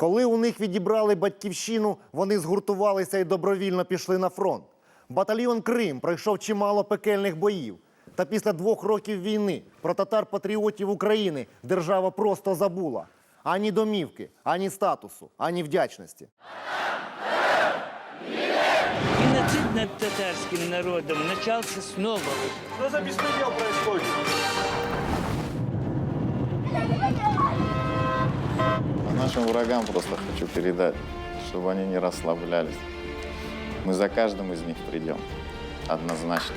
Коли у них відібрали батьківщину, вони згуртувалися і добровільно пішли на фронт. Батальйон Крим пройшов чимало пекельних боїв. Та після двох років війни про татар-патріотів України держава просто забула. Ані домівки, ані статусу, ані вдячності. Геноцид над татарским народом начался снова. Что за беспредел происходит? нашим врагам просто хочу передать, чтобы они не расслаблялись. Мы за каждым из них придем. Однозначно.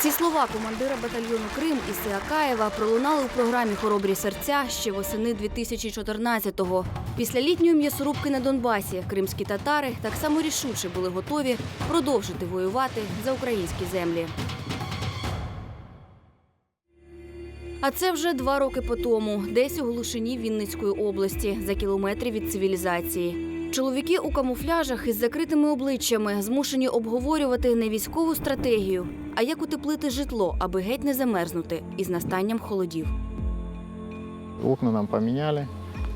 Ці слова командира батальйону Крим Іси Акаєва пролунали у програмі Хоробрі серця ще восени 2014-го. Після літньої м'ясорубки на Донбасі кримські татари так само рішуче були готові продовжити воювати за українські землі. А це вже два роки по тому, десь у глушині Вінницької області, за кілометри від цивілізації. Чоловіки у камуфляжах із закритими обличчями змушені обговорювати не військову стратегію, а як утеплити житло, аби геть не замерзнути із настанням холодів. Окна нам поменяли,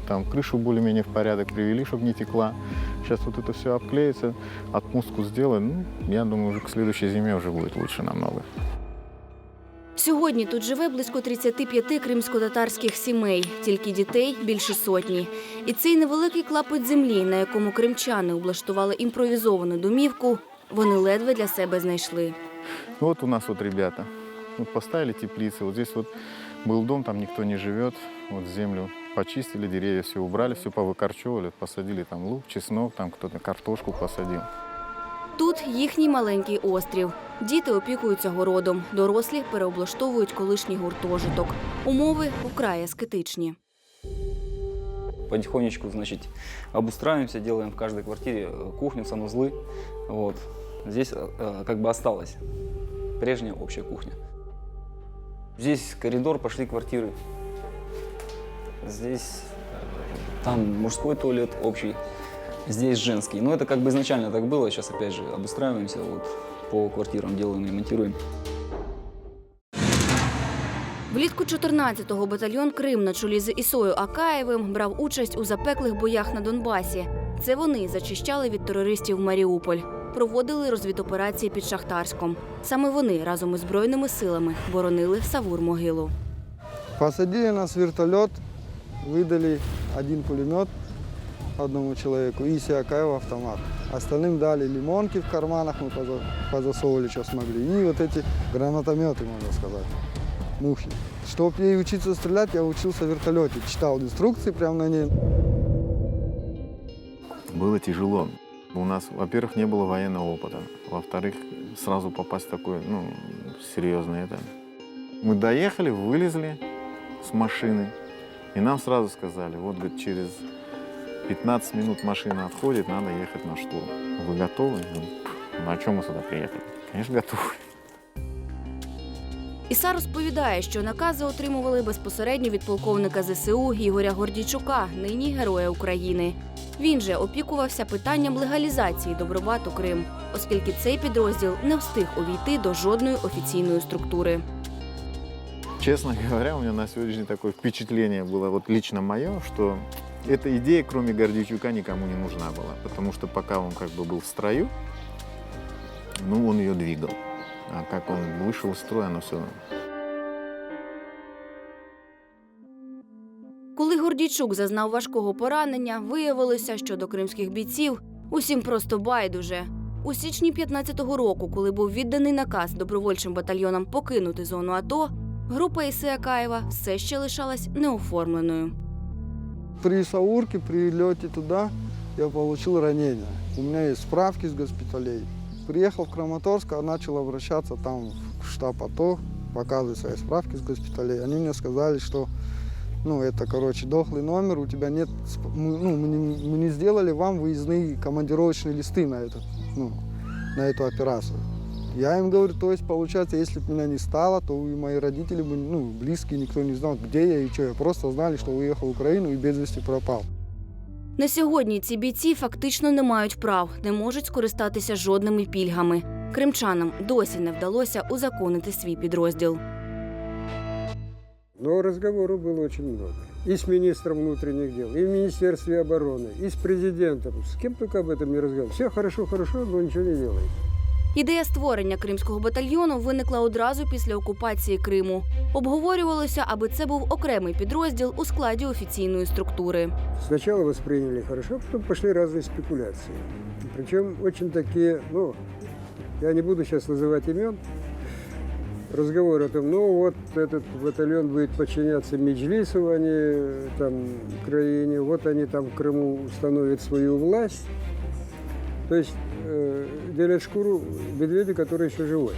там крышу более-менее в порядок привели, чтобы не текла. Сейчас вот это все обклеится, отмустку сделаем. Ну, я думаю, уже к следующей зиме уже будет лучше намного. Сьогодні тут живе близько 35 кримсько-татарських сімей, тільки дітей більше сотні. І цей невеликий клапоть землі, на якому кримчани облаштували імпровізовану домівку, вони ледве для себе знайшли. Вот у нас вот ребята. Вот поставили теплицы. Вот здесь вот был дом, там никто не живет. Вот землю почистили, деревья все убрали, все повыкорчевывали, посадили там лук, чеснок, там кто-то картошку посадил. Тут їхній маленький острів. Діти опікуються городом, дорослі переоблаштовують колишній гуртожиток. Умови вкрай аскетичні. потихонечку, значит, обустраиваемся, делаем в каждой квартире э, кухню, санузлы. Вот. Здесь э, э, как бы осталась прежняя общая кухня. Здесь коридор, пошли квартиры. Здесь э, там мужской туалет общий, здесь женский. Но это как бы изначально так было, сейчас опять же обустраиваемся, вот по квартирам делаем и монтируем. Влітку 14-го батальйон Крим на чолі з Ісою Акаєвим брав участь у запеклих боях на Донбасі. Це вони зачищали від терористів Маріуполь, проводили розвідоперації під Шахтарськом. Саме вони разом із збройними силами боронили Савур-могилу. Посадили нас в вертолет, выдали один пулемет Одному человеку и Сиакаева автомат. Остальным дали лимонки в карманах, мы поза- позасовывали, что смогли. И вот эти гранатометы, можно сказать, мухи. Чтобы ей учиться стрелять, я учился в вертолете. Читал инструкции прямо на ней. Было тяжело. У нас, во-первых, не было военного опыта. Во-вторых, сразу попасть в такое, ну, серьезное это. Мы доехали, вылезли с машины, и нам сразу сказали, вот, говорит, через 15 минут машина отходит, надо ехать на штурм. Вы готовы? Ну, ну, а чем мы сюда приехали? Конечно, готовы. Іса розповідає, що накази отримували безпосередньо від полковника ЗСУ Ігоря Гордійчука, нині героя України. Він же опікувався питанням легалізації добробату Крим, оскільки цей підрозділ не встиг увійти до жодної офіційної структури. Честно говоря, у меня на сегодняшний такое впечатление было, вот лично мое, что эта идея, кроме Гордичука, никому не нужна была. Потому что пока он как бы был в строю, ну, он ее двигал. А как он вышел из строя, оно все Коли Гордійчук зазнав важкого поранення, виявилося, що до кримських бійців усім просто байдуже. У січні 15-го року, коли був відданий наказ добровольчим батальйонам покинути зону АТО, група Іси Акаєва все ще лишалась неоформленою. При Саурке, при лете туда, я получил ранение. У меня есть справки с госпиталей. Приехал в Краматорск, а начал обращаться там в штаб АТО, показывать свои справки с госпиталей. Они мне сказали, что ну, это, короче, дохлый номер, у тебя нет, сп- мы, ну, мы не, мы не сделали вам выездные командировочные листы на, этот, ну, на эту операцию. Я им говорю, то есть, получается, если бы меня не стало, то и мои родители бы, ну, близкие, никто не знал, где я и что. Я просто знали, что уехал в Украину и без вести пропал. На сьогодні ці бійці фактично не мають прав, не можуть скористатися жодними пільгами. Кримчанам досі не вдалося узаконити свій підрозділ. Но разговоров было очень много. И с министром внутренних дел, и в Министерстве обороны, и с президентом. С кем только об этом не разговаривал. Все хорошо, хорошо, но ничего не делает. Ідея створення кримського батальйону виникла одразу після окупації Криму. Обговорювалося, аби це був окремий підрозділ у складі офіційної структури. Сначала восприняли хорошо, потом пошли разные спекуляции. Причем очень такие, ну, я не буду сейчас называть имен, разговор о том, ну вот этот батальон будет подчиняться Меджлису, а не там Украине, вот они там в Крыму установят свою власть. То есть э, делят шкуру медведя, который еще живой.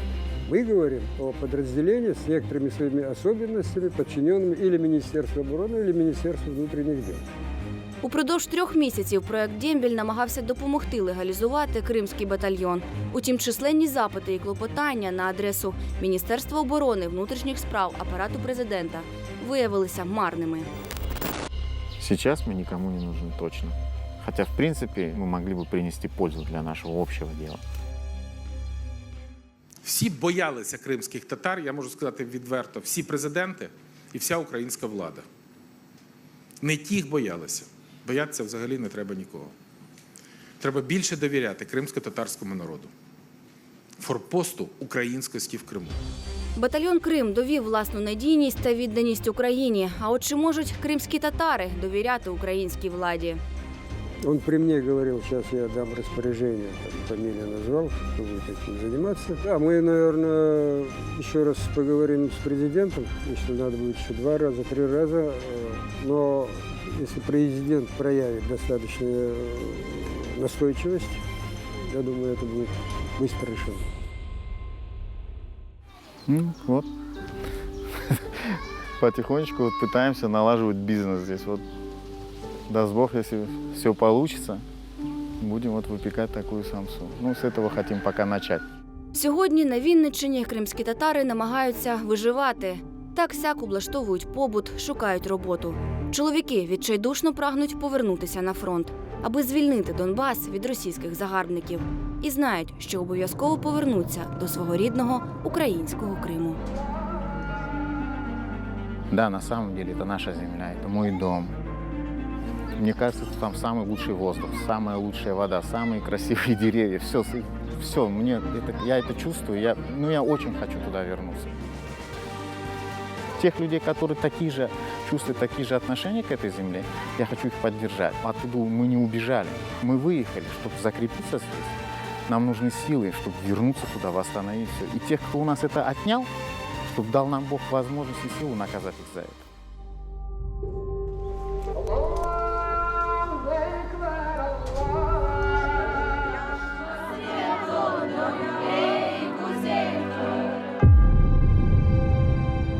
Мы говорим о подразделении с некоторыми своими особенностями, подчиненными или Министерству обороны, или Министерству внутренних дел. Упродовж трьох місяців проект Дємбіль намагався допомогти легалізувати кримський батальйон. Утім, численні запити і клопотання на адресу Міністерства оборони, внутрішніх справ, апарату президента виявилися марними. Сейчас мы никому не нужны точно. Хотя, в принципе, мы могли бы принести пользу для нашего общего дела. Всі боялися кримських татар, я можу сказати відверто, всі президенти і вся українська влада. Не тих боялися. Боятися взагалі не треба нікого. Треба більше довіряти кримсько-татарському народу, форпосту українськості в Криму. Батальйон Крим довів власну надійність та відданість Україні. А от чи можуть кримські татари довіряти українській владі? Он при мне говорил, сейчас я дам распоряжение, там, фамилию назвал, кто будет этим заниматься. Да, мы, наверное, еще раз поговорим с президентом, если надо будет еще два раза, три раза. Э, Но если президент проявит достаточную э, настойчивость, я думаю, это будет быстро решено. Ну, вот. Потихонечку вот пытаемся налаживать бизнес здесь. Вот даст Бог, если все получится, будем вот выпекать такую самсу. Ну, с этого хотим пока начать. Сьогодні на Вінниччині кримські татари намагаються виживати. Так сяк облаштовують побут, шукають роботу. Чоловіки відчайдушно прагнуть повернутися на фронт, аби звільнити Донбас від російських загарбників. І знають, що обов'язково повернуться до свого рідного українського Криму. Да, на самом деле это наша земля, это мой дом. Мне кажется, там самый лучший воздух, самая лучшая вода, самые красивые деревья. Все, все, мне это, я это чувствую. Я, ну, я очень хочу туда вернуться. Тех людей, которые такие же чувствуют такие же отношения к этой земле, я хочу их поддержать. Оттуда мы не убежали, мы выехали, чтобы закрепиться здесь. Нам нужны силы, чтобы вернуться туда, восстановить все. И тех, кто у нас это отнял, чтобы дал нам Бог возможность и силу наказать их за это.